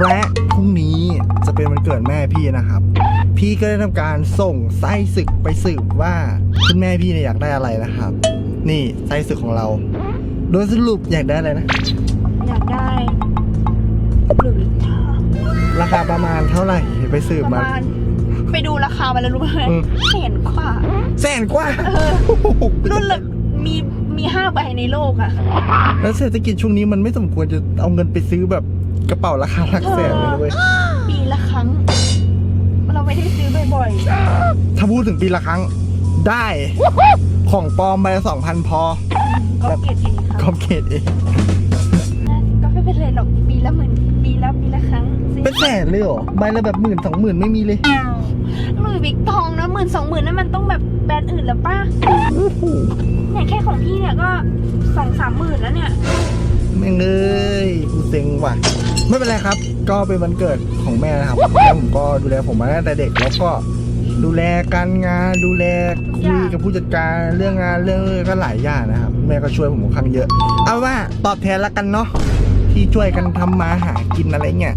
และพรุ่งนี้จะเป็นวันเกิดแม่พี่นะครับ พี่ก็ได้ทำการส่งไส้ศึกไปสืบว่าคุณแม่พี่เนี่ยอยากได้อะไรนะครับ นี่ไส้ศึกของเรา โดยสรุปอยากได้อะไรนะ อยากได้หลุยส์วิตตองราคาประมาณเท่าไหร่ไปสืบประมามาณไปดูราคามาแล้วรู้ไหมอืมแสนกว่าแสนกว่าเออรุ่นละมีมีห้าใบในโลกอะแล้วเศรษฐกิจช่วงนี้มันไม่สมควรจะเอาเงินไปซื้อแบบ กระเป๋าราคาหลักแสนเลยเว้ย ปีละครั้ง เราไม่ได้ซื้อบ่อยถ้าพูดถึงปีละครั้งได้ของปลอมใบละสองพันพอๆก็เก็บเองคครัอบมเขตเอง ก็ไม่เป็นไรหรอกปีละหมื่นปีละปีละครั้งซื้อเป็นแสนเลยเหรอใบละแบบหมื่นสองหมื่นไม่มีเลยหลุยส์วิกตองนะหมื่นสองหมื่นนั่นมันต้องแบบแบรนด์อื่นแล้วป่ะเนี่ยแค่ของพี่เนี่ยก็สองสามหมื่นแล้วเนี่ยแม่งเอ้ย กูเซ็งว่ะ ไม่เป็นไรครับ ก็เป็นวันเกิดของแม่นะครับแม่ผมก็ดูแลผมมาตั้งแต่เด็กแล้วก็ดูแลการงานดูแลคุยกับผู้จัดการเรื่องงานเรื่องก็หลายอย่างนะครับแม่ก็ช่วยผมค่อนข้างเยอะ เอาว่าตอบแทนละกันเนาะที่ช่วยกันทำมาหากินอะไรเงี้ย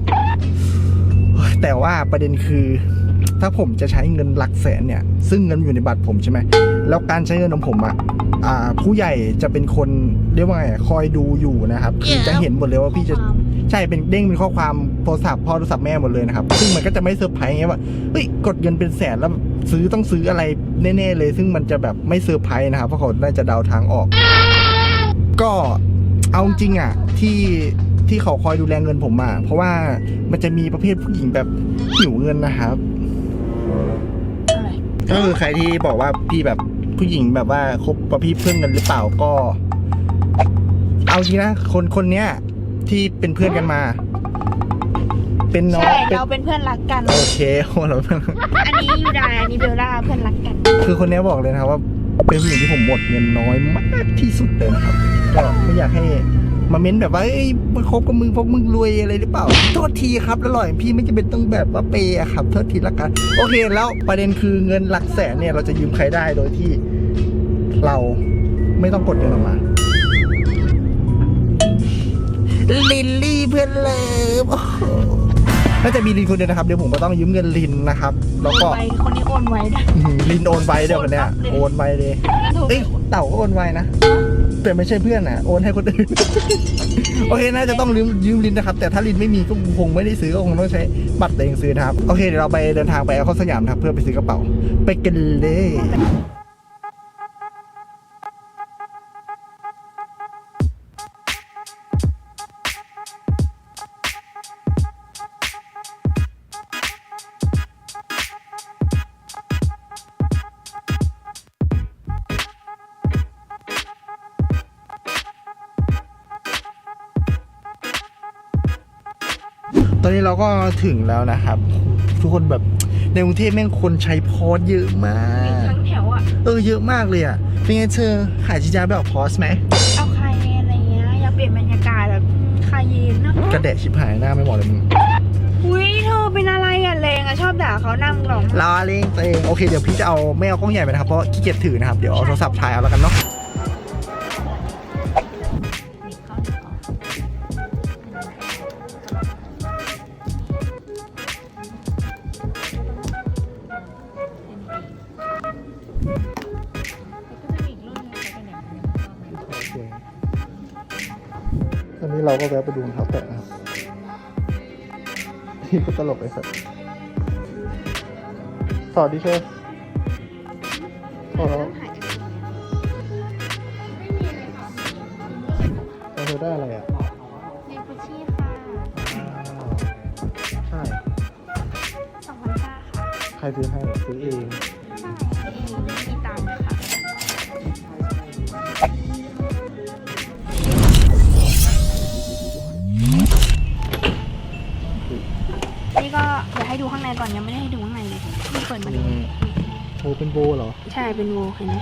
แต่ว่าประเด็นคือ ถ้าผมจะใช้เงินหลักแสนเนี่ย ซึ่งเงินอยู่ในบัตรผมใช่ไหม แล้วการใช้เงินของผมอะอ่าผู้ใหญ่จะเป็นคนเรียกว่าไงอะคอยดูอยู่นะครับคือจะเห็นหมดเลยว่าพี่จะใช่เป็นเด้งเป็นข้อความโทรศัพท์พ่อโทรศัพท์แม่หมดเลยนะครับ ซึ่งมันก็จะไม่เซอร์ไพรส์ไงว่าเฮ้ยกดเงินเป็นแสนแล้วซื้อต้องซื้ออะไรแน่ๆเลย ซึ่งมันจะแบบไม่เซอร์ไพรส์นะครับเพราะเขาน่าจะเดาทางออก ก็เอาจริงอะที่ที่เขาคอยดูแลเงินผมอะเพราะว่ามันจะมีประเภทผู้หญิงแบบหิวเงินนะครับอะไร ก็คือใครที่บอกว่าพี่แบบผู้หญิงแบบว่าคบกับพี่เพื่อนกันหรือเปล่าก็ เอาจริงนะคนคนเนี้ยที่เป็นเพื่อนกันมา เป็นน้องใช่เป็นเราเป็นเพื่อนรักกัน โอเคโอ้เราอันนี้ยูไดอันนี้เบลล่าเพื่อนรักกันคือคนเนี้ยบอกเลยนะครับว่า เป็นผู้หญิงที่ผมหมดเงินน้อยมากที่สุดเลยนะครับก็ไม่อยากให้ มาเม้นแบบว่าเอ้ยมาคบกับมึงเพราะมึงรวยอะไรหรือเปล่า โทษทีครับแล้วหล่อยพี่ไม่จำเป็นต้องแบบว่าเปย์อะครับโทษทีละกัน โอเคแล้วประเด็นคือเงินหลักแสนเนี่ยเราจะยืมใครได้โดยที่เราไม่ต้องกดเงินออกมาลินลี่เพื่อนเลิฟโอ้โหน่าจะมีลินคนเดียวนะครับ เดี๋ยวผมก็ต้องยืมเงินลินนะครับ แล้วก็โอนไวคนนี้โอนไวนะอื้อหือลินโอนไปเดี๋ยวคนเนี้ยโอนปั๊บเลยโอนไปเลยแล้วโทรไปเอ้ยเต่าก็โอนไวนะ แต่ไม่ใช่เพื่อนนะโอนให้คนอื่น โอเคน่าจะต้องยืมยืมลินนะครับ แต่ถ้าลินไม่มีก็คงไม่ได้ซื้อก็คงต้องใช้บัตรตัวเองซื้อนะครับ โอเคเดี๋ยวเราไปเดินทางไปเข้อสยามนะครับเพื่อไปซื้อกระเป๋า ไปกันเลย เราก็ถึงแล้วนะครับ ทุกคนแบบในกรุงเทพแม่งคนใช้พอสเยอะมามีกทั้งแถวอะ เออเยอะมากเลยอะ เป็นไงเธอขายชิจาแบบพอสไหม เอาคาเยนอะไรเงี้ยอยากเปลี่ยนบรรยากาศแบบคาเยนเนอะกระแดะชิบหายหน้าไม่เหมาะเลยมึงอุ้ยเธอเป็นอะไรอะแรงอะชอบด่าเขานั่งหรอกล้อเล่นตัวเองโอเคเดี๋ยวพี่จะเอาไม่เอากล้องใหญ่ไปนะครับเพราะขี้เกียจถือนะครับเดี๋ยวเอาโทรศัพท์ถ่ายเอาแล้วกันเนาะ นนี้เราก็แวะไปดูรองเท้าแตะนะครับนี่ก็ตลกไอ้สัสสอดดิเชอร์สอดแล้วแล้วเธอได้อะไรอะเนกุชี่ค่ะใช่สองพันห้าค่ะ ใครซื้อให้ซื้อเองใช่เองมีตัง ให้ดูข้างในก่อนยังไม่ได้ให้ดูข้างในเลยนี่เปิดมาดูโทเป็นโบเหรอใช่เป็นโวเห็นไหม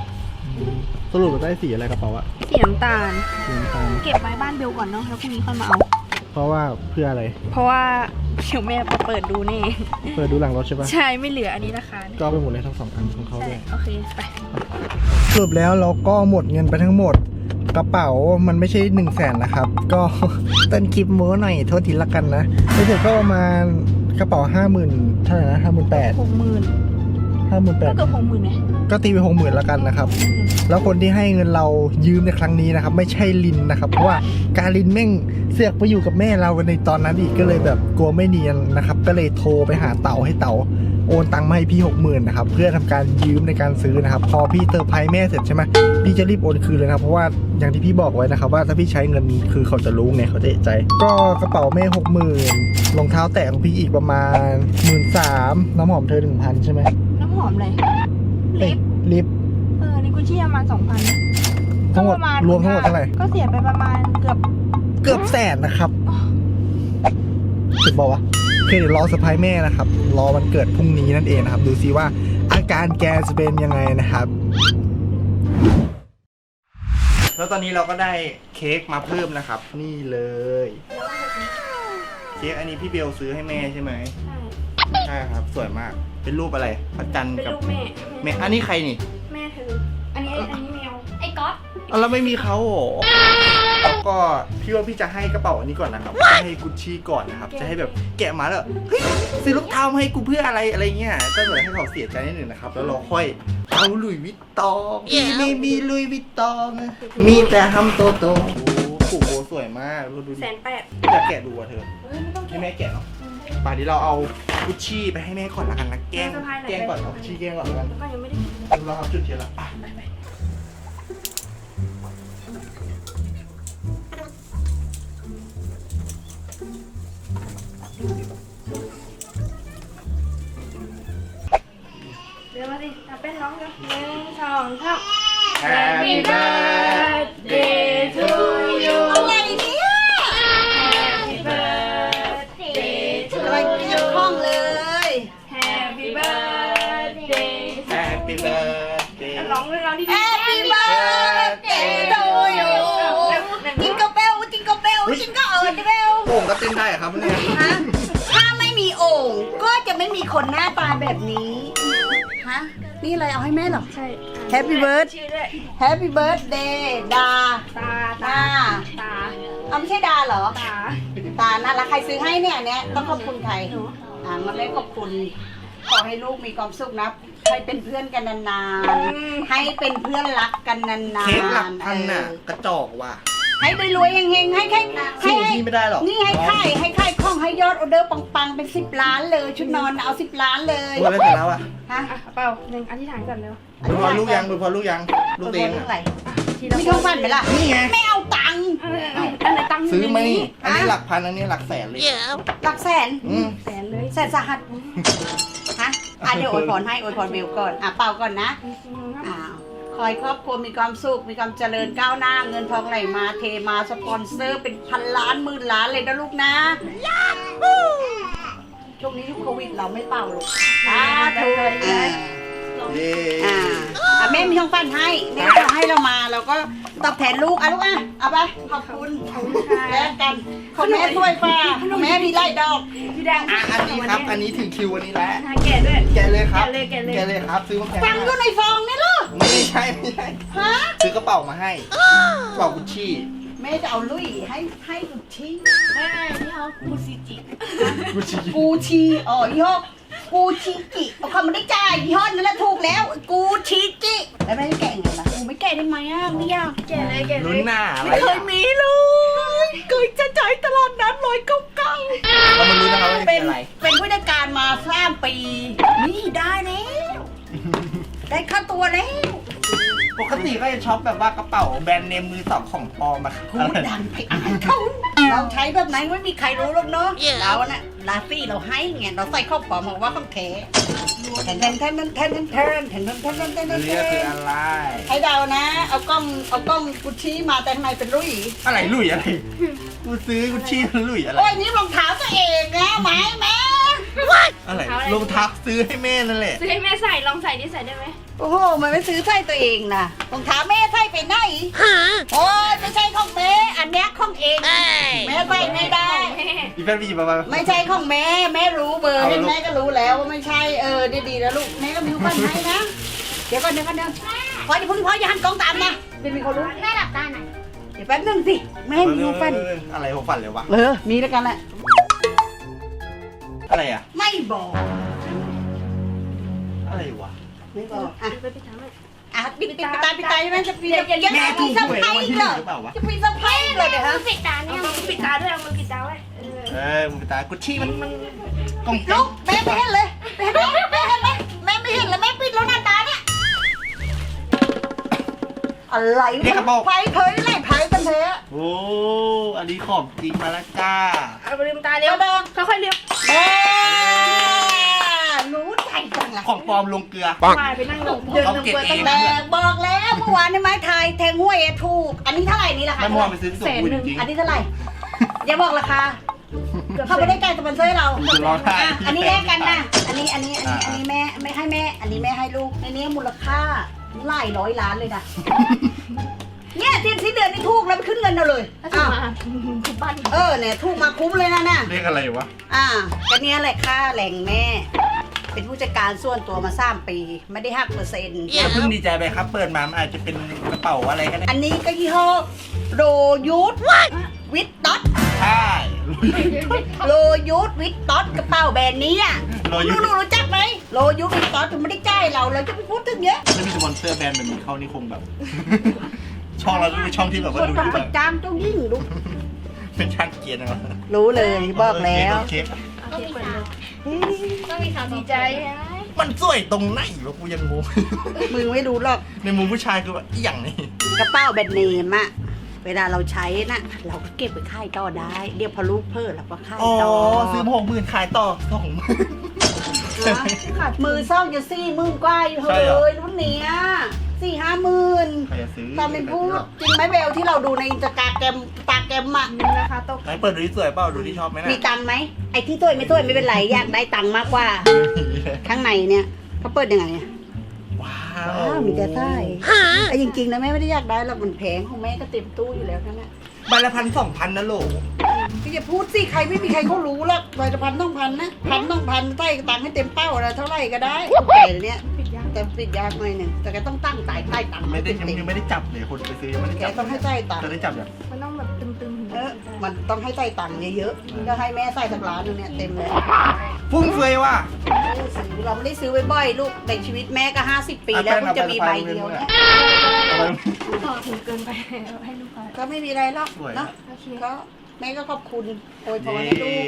สรุปว่าได้สีอะไรกระเป๋าอะสีน้ำตาล สีน้ำตาลเก็บไว้บ้านเบลก่อนเนาะแล้วพรุ่งนี้ค่อยมาเอา เพราะว่าเพื่ออะไร เพราะว่าเดี๋ยวแม่มาเปิดดูแน่เปิดดูหลังรถใช่ปะใช่ไม่เหลืออันนี้นะคะก็เอาไปหมดเลยทั้งสองอันของเขาใช่ด้วย โอเคไป สรุปแล้วเราก็หมดเงินไปทั้งหมดกระเป๋ามันไม่ใช่หนึ่งแสนนะครับ ก็ ต้นคลิปโม้หน่อยโทษทีละกันนะรู้สึกก็ประมาณ กระเป๋าห้าหมื่นเท่าไหร่นะห้าหมื่นแปดหกหมื่นห้าหมื่นแปก็ดเกือบหกหมื่นไงก็ตีไปหกหมื่นละกันนะครับ แล้วคนที่ให้เงินเรายืมในครั้งนี้นะครับ ไม่ใช่ลินนะครับ เพราะว่าการลินแม่งเสือกไปอยู่กับแม่เราในตอนนั้นอีกก็เลยแบบกลัวไม่เนียนนะครับ ก็เลยโทรไปหาเต๋าให้เต๋าโอนตังค์มาให้พี่หกหมื่นนะครับเพื่อทำการยืมในการซื้อนะครับ พอพี่เติมไพรส์แม่เสร็จใช่ไหม พี่จะรีบโอนคืนเลยนะครับเพราะว่าอย่างที่พี่บอกไว้นะครับว่าถ้าพี่ใช้เงินคือเขาจะรู้ไงเขาจะเอะใจ ก็กระเป๋าแม่หกหมื่นรองเท้าแตะของพี่อีกประมาณหมื่นสามน้ำหอมเธอหนึ่งพันใช่ไหมน้ำหอมเลยลิปลิปเออนี่กุชชี่ประมาณสองพันทั้งหมดรวมทั้งหมดเท่าไหร่ก็เสียไปประมาณเกือบเกือบแสนนะครับถึงบอกว่าโอเคเดี๋ยวรอเซอร์ไพรส์แม่นะครับ รอวันเกิดพรุ่งนี้นั่นเองนะครับ ดูซิว่าอาการแกจะเป็นยังไงนะครับ แล้วตอนนี้เราก็ได้เค้กมาเพิ่มนะครับ นี่เลย เค้กอันนี้พี่เบลซื้อให้แม่ใช่ไหมใช่ใช่ครับสวยมาก เป็นรูปอะไรพระจันทร์เป็นกับลูกแม่แม่อันนี้ใครนี่ แม่เธอ อันนี้อันนี้แมวไอ้ก๊อตเอาแล้วไม่มีเขาเหรอแล้ว ก็พี่ว่าพี่จะให้กระเป๋าอันนี้ก่อนนะครับจะให้กุชชี่ก่อนนะครับ จะให้แบบแกะมาแล้วเฮ้ยซื้อรองเท้ามาให้กูเพื่ออะไรอะไรเงี้ยก็เลยให้เขาเสียใจนิดหนึ่งนะครับ แล้วเราค่อยเอาลุยวิตตองพี่ไม่มีลุยวิตตองมีแต่ทำโตโตโอ้โหผูกโบสวยมากดูดิแสนแปดอยากแกะดูอะเธอเฮ้ยไม่ต้องให้แกะแม่แกะเนาะป่านนี้เราเอากุชชี่ไปให้แม่ก่อนละกันนะแกล้งเซอร์ไพรส์หน่อยแกล้งก่อนเอากุชชี่แกล้งก่อนละกันแล้วก็ยังไม่ได้กินเราทำจุดเทียนละอะ ร้องกันหนึ่งสองสาม Happy birthday to you อะไรเนี่ย Happy birthday to กำลังเกี่ยวข้องเลย Happy birthday Happy birthday ร้องเลยร้องดีๆ Happy birthday to you จิงก็เบลจิงก็เบลจิงก็เอิร์ดเบล โป่งก็เต้นได้เหรอครับเนี่ยฮะถ้าไม่มีโอ่งก็จะไม่มีคนหน้าตาแบบนี้ฮะ นี่อะไรเอาให้แม่เหรอ ใช่ Happy birthday ชื่อด้วย Happy birthday ดา ตา ตา ตา เอาไม่ใช่ดาเหรอ ตา ตาน่ารักใครซื้อให้เนี่ยเนี่ยต้องขอบคุณใครหนูอ่ามาเล่ขอบคุณ ขอให้ลูกมีความสุขนะ ให้เป็นเพื่อนกันนานๆ ให้เป็นเพื่อนรักกันนานๆ เค้กหลักพันน่ะเออกระจอกว่ะ ให้ได้รวยเฮงๆให้ใครให้สู้ให้พี่ไม่ได้หรอก นี่ให้ค่ายให้ค่าย คล่องให้ยอดออเดอร์ปังๆ เป็นสิบล้านเลย ชุดนอนเอาสิบล้านเลยพูดอะไรเสร็จแล้วอะฮะอะเปล่าหนึ่งอธิษฐานก่อนเร็วดูพอลูกยังดูพอลูกยังลูกเองเท่าอะไหร่ทีละมีทองฟันไหมล่ะนี่ไงไม่เอาตังค์เออเอออันไหนตังค์ซื้อมานี่ฮะอันนี้หลักพันอันนี้หลักแสนเลยหลักแสนอืมแสนเลยแสนสาหัสฮะอะเดี๋ยวอวยพรให้อวยพรเบลก่อนอะเป่าก่อนนะอ้าวข อให้ครอบครัวมีความสุข มีความเจริญก้าวหน้า เงินทองไหลมาเทมาสปอนเซอร์เป็นพันล้านหมื่นล้านเลยนะลูกนะช่วงนี้ยุคโควิดเราไม่เป่าหรอกสาธุอ่าเย้อ่าอะแม่มีทองฟันให้แม่จะให้เรามาเราก็ตอบแทนลูกอะลูกอะเอาไปขอบคุณแล้วกันของแม่ช่วยป้าของแม่มีไล่ดอกพี่แดงอะอันนี้ครับ อันนี้ถึงคิวอันนี้แล้วแกะด้วยแกะเลยครับแกะเลยแกะเลยแกะเลยครับซื้อมาแพงฟังอยู่มากในฟองนี่ลูก ไม่ใช่ไม่ใช่ฮะซื้อกระเป๋ามาให้กระเป๋ากุชชี่แม่จะเอาลุยให้ให้ดุชี้ไม่ไม่ที่เขาคูซิจิกุชชี่กูชีอ๋อยี่ห้อกูชิจิเอาคำมันได้จ่ายยี่ห้อนั้นแหละถูกแล้ว กูชิจิแล้วแม่จะแกะไงล่ะกูไม่แกะได้ไหมอะไม่ยากแกะเลยแกะเลลุ้นยหน้าอะไรไม่เคยอะมีเลยเคยจะจ่ายตลาดนัดร้อยเก้าเก้า เรามาลุ้นนะครับว่าเป็เป็นนอะไรเป็นผู้จัดการมาสามปี นี่ได้แล้ว ได้ค่าตัวแล้วปกติก็จะช็อปแบบว่ากระเป๋าแบรนด์เนมมือสองของปลอมอะพูดดังไปอายเขาเราใช้แบบไหนไม่มีใครรู้หรอกเนาะเราน่ะลาซี่เราให้ไงเราใส่ข้อความบอกว่าต้องแขแทนแทนแทนแทนแทนแทนแทนแทนแทนแทนแทนแทนอันแทนี้ก็คือนอะไรให้เดานะ เอากล้องเอากล้องกุชชี่มาแต่ทำไมเป็นลุยอะไรหลุยอะไรกูซื้อกุชชี่หลุยอะไรโอ้ยนี่รองเท้าตัวเองนะไหมแม่ อะไรรองเท้าซื้อให้แม่นั่นแหละ ซื้อให้แม่ใส่ลองใส่ดิใส่ได้ไหมโอ้โห มันไม่ซื้อใส่ตัวเองนะรองเท้าแม่ใส่ไปไหนโอ้ยไม่ใช่ของแม่ อันเนี้ยของเอง แม่ใส่ไม่ได้แม่อีแฟนพี่จิบมาไม่ใช่ของแม่ แม่รู้เบอร์เอานี่ลูกแม่ก็รู้แล้วว่าไม่ใช่ เออดีๆแล้วลูก แม่ก็มีความให้นะ เดี๋ยวก่อนเดี๋ยวก่อนเดี๋ยวพออย่าเพิ่งพออย่าหันกล้องตามนะเป็นมีคนรู้แม่หลับตาหน่อยดี๋ยวแป๊บนึงสิ แม่มีความฝันเอออะไรผมฝันเลยวะ เออ มีแล้วกันแหละ อะไรอะ ไม่บอก อะไรวะ ไม่บอกอะไปไปทางนั้นอะปิดปิดปิดตาปิดตาใช่ไหมจะปิดอย่าอย่ายังแม่ไม่ถูมีกเซอร์หวยไพรรางวัลส์ที่หเหรนึ่องหรือเปล่าวะ จะมีเซอร์ไพรส์เหรอเดี๋ยวฮะปิดตาเนี่ยปิดตาด้วยเอามือปิดตาไว้เออเออมึงไปตายกุชชี่มันมันกองลูกแม่ไม่เห็นเลยแม่ไม่เห็นแม่เห็นไหมแม่ไม่เห็นเลยแม่ปิดแล้วหน้าตาเนี่ยอะไรไพ่เผยไรไพ่กันเถอะโอ้อันนี้ของจริงมาแล้วจ้าเอาไปลืมตาเร็วค่อยๆเร็วแม่ รู้ใจจังละของปลอมลงเกลือมาไปนั่งลงเดินลงเปลือกตั้งแต่บอกแล้วเมื่อวานในไม้ไทยแทงห้วยถูก อันนี้เท่าไหร่นี่ราคาไม่มองไปซื้อที่สุขุมวิทจริง อันนี้เท่าไหร่ อย่าบอกราคาเขาไม่ได้ไกลสปอนเซอร์เราจะรอได้อะอันนี้แลกกันนะ อันนี้อันนี้อันนี้อันนี้แม่ไม่ให้แม่ อันนี้แม่ให้ลูก อันนี้มูลค่าหลายร้อยล้านเลยนะ เนี่ยที่ที่เดือนนี่ ถูกแล้วไปขึ้นเงินเราเลยถ้าจะอ้าวมาทุกบ้านเออเนี่ยถูกมาคุ้มเลยนะเนี่ยเรียกอะไรวะ อ่าก็เนี้ยแหละค่าแรงแม่ เป็นผู้จัดการส่วนตัวมาสามปี ไม่ได้หักเปอร์เซ็นต์ก็เพิ่งดีใจไปครับ เปิดมามันอาจจะเป็นกระเป๋าอะไรก็ได้อันนี้ก็ยี่ห้อโรยูทวิตต็อตใช่โรยูทวิตต็อตกระเป๋าแบรนด์นี้อะโรยุหนูรู้จักไหมโรยูทวิตต็อตถึงไม่ได้จ่ายเราเราจะไปพูดถึงเยอะไม่มีสปอนเซอร์แบรนด์แบบนี้เข้านี่คงแบบ ช่องเราเป็นช่องที่แบบคว่านดูต้องดีไปแบบจ้างเจ้ายิ่งดูเป็นช่างเกียร์นะครับรู้เลยบอกแล้วเค้กโอเคเปิดเลยต้องมีข่าวดีใจนะมันสวยตรงไหนวะกูยังงงมึงไม่รู้หรอกในมุมผู้ชายคือแบบอหย่างนี้กระเป๋าแบรนด์เนมอะเวลาเราใช้น่ะเราก็เก็บไปค่ายต่อได้ เรียกพอลูกเพิ่มเราก็ค่ายอ๋อต่อซื้อมาหกหมื่นขายต่อสองหมื่นขาดมือซ่องจะสี่หมื่นกว่าอยู่ใช่เหรอเฮ้ยรุ่นเนี้ย สี่ห้าหมื่นใครจะซื้อตอนเป็นพูดจริงไหมเบลที่เราดูในอินสตาแกรมตาแกรมอะราคาตกไหนเปิดดูที่สวยเปล่าดูที่ชอบไหมนะมีตังค์ไหมไอ้ที่ตัวยไม่ตัวยไม่เป็นไรอยากได้ตังค์มากกว่า ข้างในเนี่ยเขาเปิดยังไงอะว้าอ้าววมีแต่ไส้ไอ้จริงๆนะแม่ไม่ได้อยากได้หรอกมันแพงของแม่ก็เต็มตู้อยู่แล้วนั่นแหละใบละพันสองพันนะโหลก็อย่าพูดสิใครไม่มีใครเขารู้หรอกใบละพันต้องพันนะพันต้องพันใต้ตังค์ให้เต็มเป้าอะไรเท่าไหร่ก็ได้แต่เนี้ยปิด ยากแต่ปิดยากหน่อยหนึ่งแต่แกต้องตั้งใต้ใต้ตังค์ไม่ให้ได้เต็มยังเต็มไม่ได้จับเลยคนไปซื้อยังไม่ได้แกจับต้องให้ใต้ตังค์จะได้จับอย่างมันต้องแบบตึงๆเออมันต้องให้ใต้ตังค์เยอะๆก็ให้แม่ใส่สักล้านหนึงเนี่ยเต็มเลยฟุ่มเฟือยว่ะไม่ได้ซื้อเราไม่ได้ซื้อบ่อยๆลูกในชีวิตแม่ก็ห้าสิบปีแล้วอะมันจะมีใบแป้งเดียวเอาไปเนี่ยเอาไปต่อถึงเกินไปให้ลูกค้าก็ไม่มีอะไรหรอกสวยเนาะนะโอเคก็ แม่ก็ขอบคุณโอยพรให้ลูก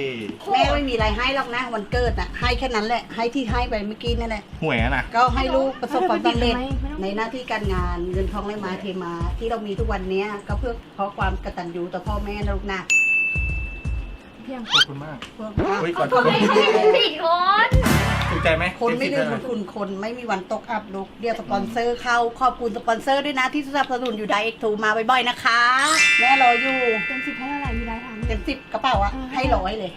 แม่ไม่มีอะไรให้หรอกนะวันเกิดน่ะให้แค่นั้นแหละให้ที่ให้ไปเมื่อกี้นั่นแหละหวยอะนะก็ให้ลูกประสบความสำเร็จในหน้าที่การงานเงินทองไหลมาเทมาที่เรามีทุกวันเนี้ยก็เพื่อเพราะความกตัญญูต่อพ่อแม่นะลูกนะเพียงขอบคุณมากพวกเฮ้ยก่อนคนไม่ผิดคน ถูกใจไหมคนไม่ลืมบุญคุณคนไม่มีวันตกอับลูกเดี๋ยวสปอนเซอร์เข้าขอบคุณสปอนเซอร์ด้วยนะที่สนับสนุนอยู่ไดเอ็กทูมาบ่อยๆนะคะ แม่รออยู่เต็มสิบให้เท่าไหร่มีได้ถามเต็มสิบกระเป๋าอะให้ร้อยเลย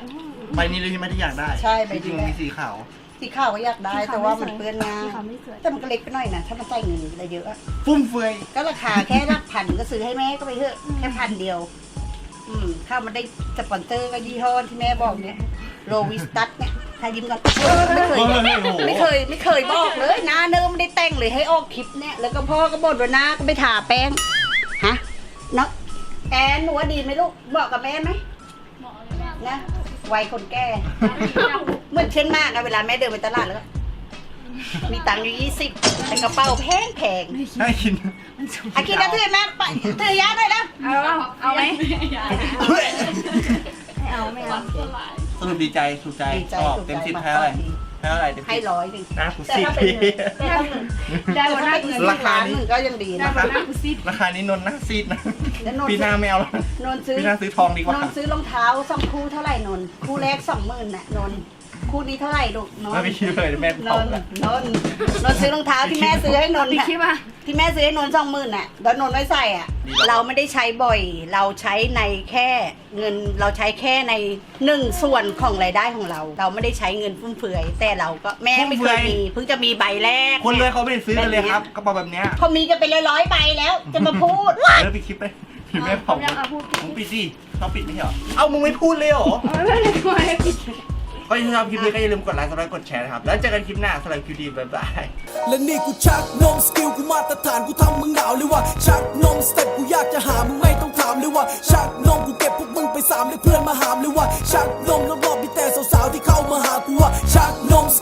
ใบนี้เลยที่ไม่ได้อยากได้ใช่ใบนี้ จริงๆมีสีขาว สีขาวก็อยากได้ แต่ว่ามันเปื้อนงาสีขาวไม่สวยแต่มันก็เล็กไปหน่อยนะถ้ามันใส่เงินอะไรเยอะอะฟุ่มเฟือยก็ราคาแค่หลักพันก็ซื้อให้แม่ก็ไปเถอะแค่พันเดียว อืมถ้ามันได้สปอนเซอร์ก็ยี่ห้อที่แม่บอกเนี่ย โรวิสตัสเนี่ยถ้ายิ้มกันไม่เคยเฮ้ยโอ้โหไม่เคยไม่เคยบอกเลยหน้าเนิมไม่ได้แต่งเลยให้ออกคลิปเนี่ยแล้วก็พ่อก็บ่นว่าหน้าก็ไม่ทาแป้งฮะเนาะแอนหนูว่าดีไหมลูกบอกกับแม่ไหมนะวัยคนแก่เหมือนเช่นมากนะเวลาแม่เดินไปตลาดแล้วก็มีตังค์อยู่ยี่สิบแต่กระเป๋าแพงแพงให้กินอากินแล้วถือแม่ไปถือยาหน่อยแล้ว เอาเอาไหมเฮ้ยไม่เอาไม่เอา สรุปดีใจถูกใจดีใจชอบถูกใจเต็มสิบมากให้เท่าไหร่ให้เท่าไหร่เต็มให้สิบร้อยหนึ่งนะกูแต่สิบถ้าเป็นเงินแต่ถ้าเป็นได้แต่วันถ้าหน้าเป็นเงินราคาล้านนี้หนึ่งก็ยังดีได้นะวันหน้ากูซิดราคานี้นนท์หน้าซีดนะแล้วนนปีหน้าไม่เอาแล้วนนท์ซื้อ ปีหน้าซื้อทองดีกว่านนท์ซื้อรองเท้าสองคู่เท่าไหร่นนท์คู่แรกสองหมื่นน่ะนนท์ คู่นี้เท่าไหร่ลูกนนไม่ไปท์คิดเลยแม่นตอบนท์แล้วนนท์นนท์ซื้อรองเท้าที่แม่ซื้อให้นนท์ติดน่ะคลิปอะที่แม่ซื้อให้นนท์สองหมื่นน่ะแล้วนนท์ไม่ใส่อะ เราไม่ได้ใช้บ่อย เราใช้ในแค่เงินเราใช้แค่ในหนึ่งส่วนของรายได้ของเรา เราไม่ได้ใช้เงินฟุ่มเฟือย แต่เราก็แม่ไม่เคยมีเพิ่งจะมีใบแรกคนเลยเขาไม่ได้ซื้อกันเลยครับกระเป๋าแบบเนี้ยเขามีกันเป็นร้อยๆใบแล้ว จะมาพูด เลิกไปคลิปไปพี่แม่เผายังเอาพูดมึงปิดดิเขาปิดไม่ใช่เหรอเอ้ามึงไม่พูดเลยเหรอไม่ไม่ไม่ปิด ก็ถ้าชอบคลิปนี้ก็อย่าลืมกดไลค์กดไลค์กดแชร์นะครับ แล้วเจอกันคลิปหน้าสำหรับคลิปดีบ๊ายบาย และนี่กูชักนมสกิลกูมาตรฐานกูทำมึงหนาวเลยว่ะชักนมสเต็ปกูอยากจะหามึงไม่ต้องถามเลยว่ะชักนมกูเก็บพวกมึงไปสามเลยเพื่อนมาหามเลยว่ะชักนมรอบอกมีแต่สาวๆที่เข้ามาหากูว่า